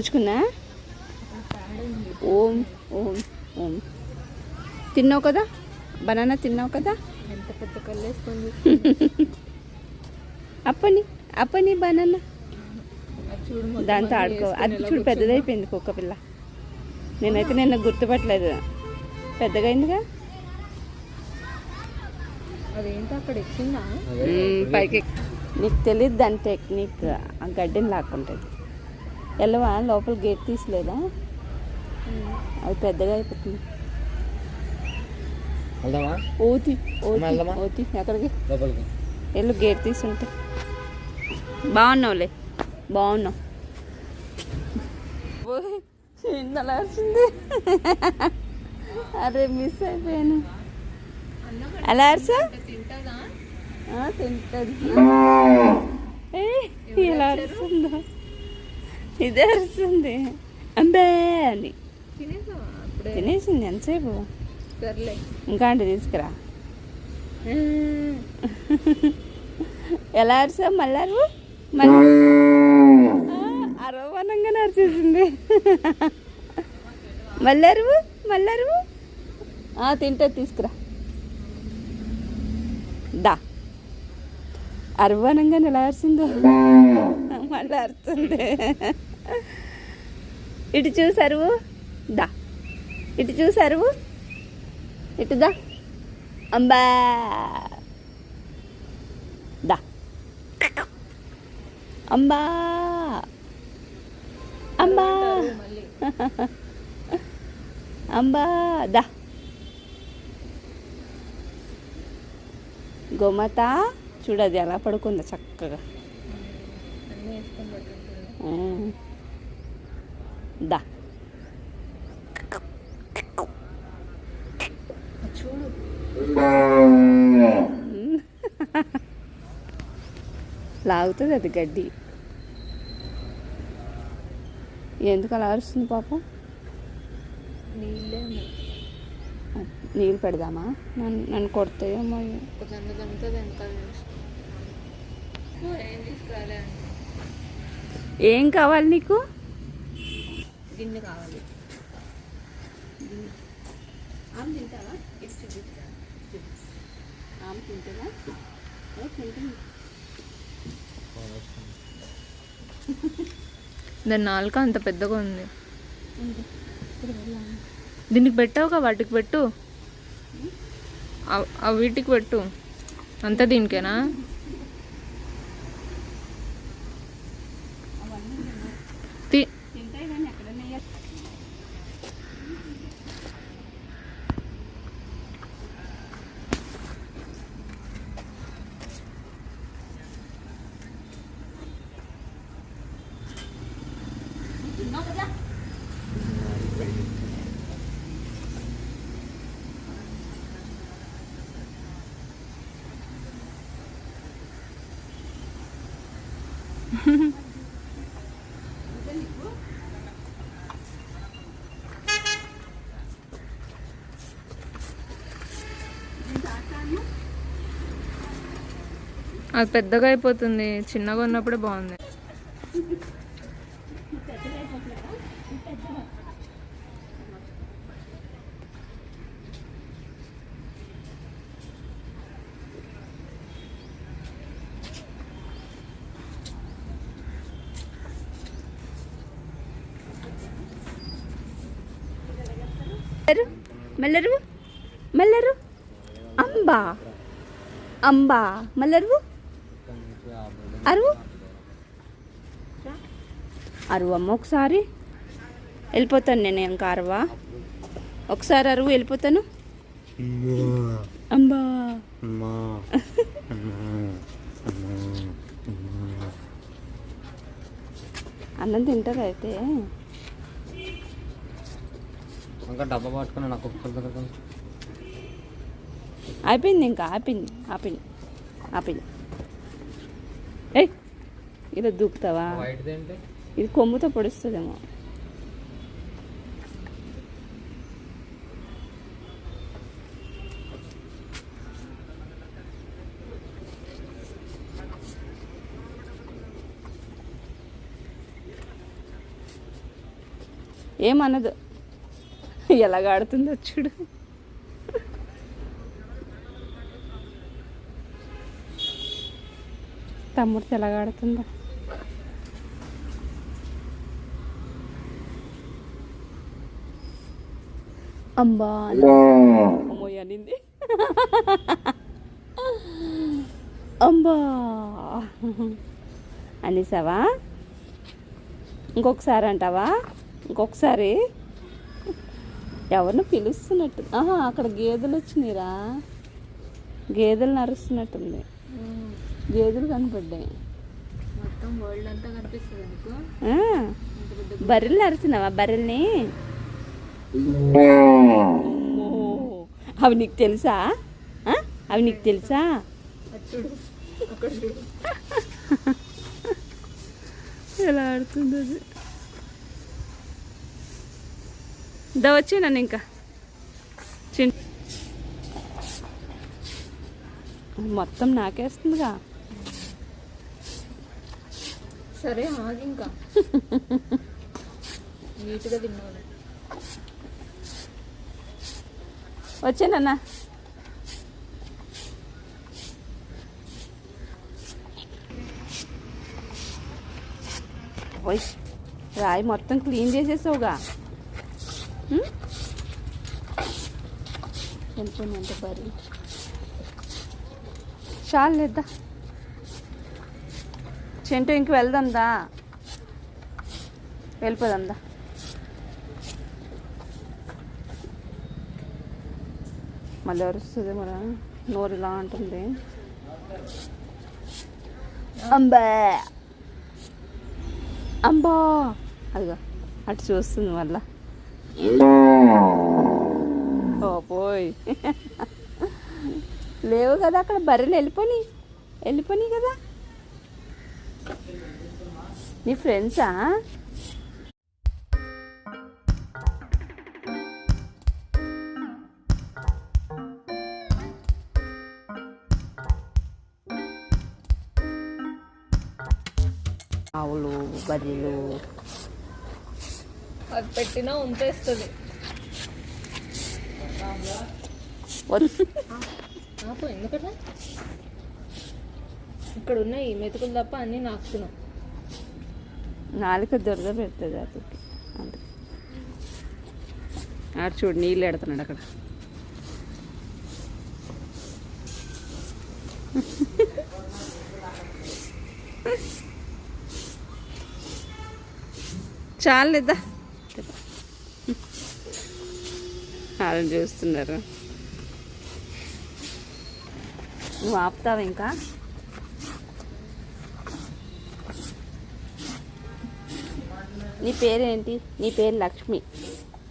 దొబ్బుచుకుందా ఓం ఓం ఓం. తిన్నావు కదా? బనానా తిన్నావు కదా? ఎంత పెద్ద కళ్ళు వేసుకుంది? అప్పని అప్పని బనానా. దాంతో ఆడుకో. అది చూడు. పెద్దదైపోయింది కుక్క పిల్ల. నేనైతే నిన్న గుర్తుపట్టలేదు. పెద్దగా అయిందిగా పైకి నీకు తెలియదు దాని టెక్నిక్. ఆ గడ్డిని లాక్కుంటుంది. వెళ్ళవా? లోపల గేట్ తీసలేదా? అది పెద్దగా అయిపోతుంది. వెళ్దామా? ఓతి ఓతి ఎక్కడికి? లోపలికి. వెళ్ళు గేట్ తీసుంటే. బాగున్నావులే. బాగున్నావు. వచ్చింది అరే మిస్ అయిపోయాను. అలా అరసా తింటదా తింటది. ఏ, ఇలా అరుస్తుందో ఇదే అరుస్తుంది అంబే అని. తినేసింది ఎంతసేపు? ఇంకా అంటే తీసుకురా. ఎలా అరిసా మళ్ళీ అరువు మళ్ళీ అరవనంగానే అరిచేసింది. మళ్ళీ అరువు మళ్ళీ అరువు ఆ, తింటే తీసుకురా. దా. అరవనంగానే ఎలా అరిసిందో? మళ్ళీ అరుస్తుంది ఇటు చూసి అరువు దా. ఇటు చూసి అరువు ఇటు దా. అంబా. దా. అంబా. అంబా. అంబా. దా. గోమాత చూడది ఎలా పడుకుందో చక్కగా. దా. చూడు. లాగుతుంది అది గడ్డి. ఎందుకు అలా అరుస్తుంది పాపం? నీళ్ళు పెడదామా? నన్ను నన్ను కొడతాయేమో ఏం కావాలి నీకు? గిన్నె కావాలి. ఆమె తింటావా? ఇది చూపిస్తా ఆమె తింటావా? ఏ, తింటుంది దాని నాలుక అంత పెద్దగా ఉంది. దీనికి పెట్టావుగా? వాటికి పెట్టు. వీటికి పెట్టు. అంతా దీనికేనా? అది పెద్దగా అయిపోతుంది. చిన్నగా ఉన్నప్పుడే బాగుంది. మల్లరు మల్లరు మల్లరు అంబా అంబా మల్లరు అరువు. అరువు అమ్మ ఒకసారి. వెళ్ళిపోతాను నేను ఇంకా అరవా? ఒకసారి అరువు వెళ్ళిపోతాను. అంబా. అన్నం తింటారు అయితే. ఇంకా డబ్బా పట్టుకుని నాకు అయిపోయింది ఇంకా ఆపింది ఆపింది ఆపింది ఏ ఇలా దూకుతావా? ఇది కొమ్ముతో పొడుస్తుందేమో. ఏమనదు. ఎలాగ ఆడుతుందో చూడు తమ్ముడితో ఎలాగ ఆడుతుందో అంబా అనింది. అంబా. అనేసావా? ఇంకొకసారి అంటావా? ఇంకొకసారి. ఎవరిని పిలుస్తున్నట్టు? ఆహా అక్కడ గేదెలు వచ్చినాయిరా. గేదెలు నరుస్తున్నట్టుంది. గేదెలు కనపడ్డాయి. బర్రెలు నరుస్తున్నావా బర్రెల్ని? అవి నీకు తెలుసా? అవి నీకు తెలుసా? ఎలా ఆడుతుంది అది? దా వచ్చే నన్ను ఇంకా. చిన్ మొత్తం నాకేస్తుందిగా. సరే ఆగి ఇంకా. నీట్గా తిన్నాను వచ్చానన్నా రాయి మొత్తం క్లీన్ చేసేసావుగా? వెళ్ళిపోయిందంటే బరి చాలు లేదా చెంటు ఇంక వెళ్దాందా? వెళ్ళిపోదాందా? మళ్ళీ అరుస్తుంది మన నోరు ఇలా ఉంటుంది అంబా! అంబా! అదిగా అటు చూస్తుంది మళ్ళీ. పోయ్ లేవు కదా అక్కడ బర్రెలు వెళ్ళిపోని వెళ్ళిపోని కదా. నీ ఫ్రెండ్సా? ఆవులు బర్రెలు అది పెట్టినా ఉంచేస్తుంది. ఎందుకట్లా? ఇక్కడ ఉన్నాయి మెతుకులు తప్ప అన్నీ నాకుతున్నావు నాలుక దురద పెడుతుంది అతనికి అందుకే ఆడు చూడు నీళ్ళు ఎడుతున్నాడు అక్కడ. చాలు లేదా వాళ్ళని చూస్తున్నారు. నువ్వు ఆపుతావా ఇంకా? నీ పేరేంటి? నీ పేరు లక్ష్మి.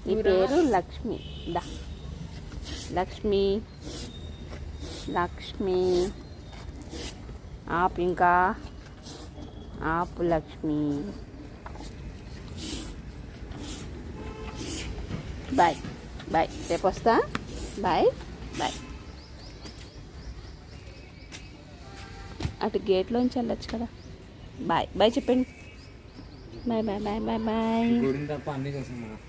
నీ పేరు లక్ష్మి. దా. లక్ష్మి. లక్ష్మి. ఆపు ఇంకా. ఆపు లక్ష్మి. బాయ్. బాయ్ రేపు వస్తా బాయ్ బాయ్ అటు గేట్లోంచి వెళ్ళచ్చు కదా బాయ్ బాయ్ చెప్పండి bye bye bye bye bye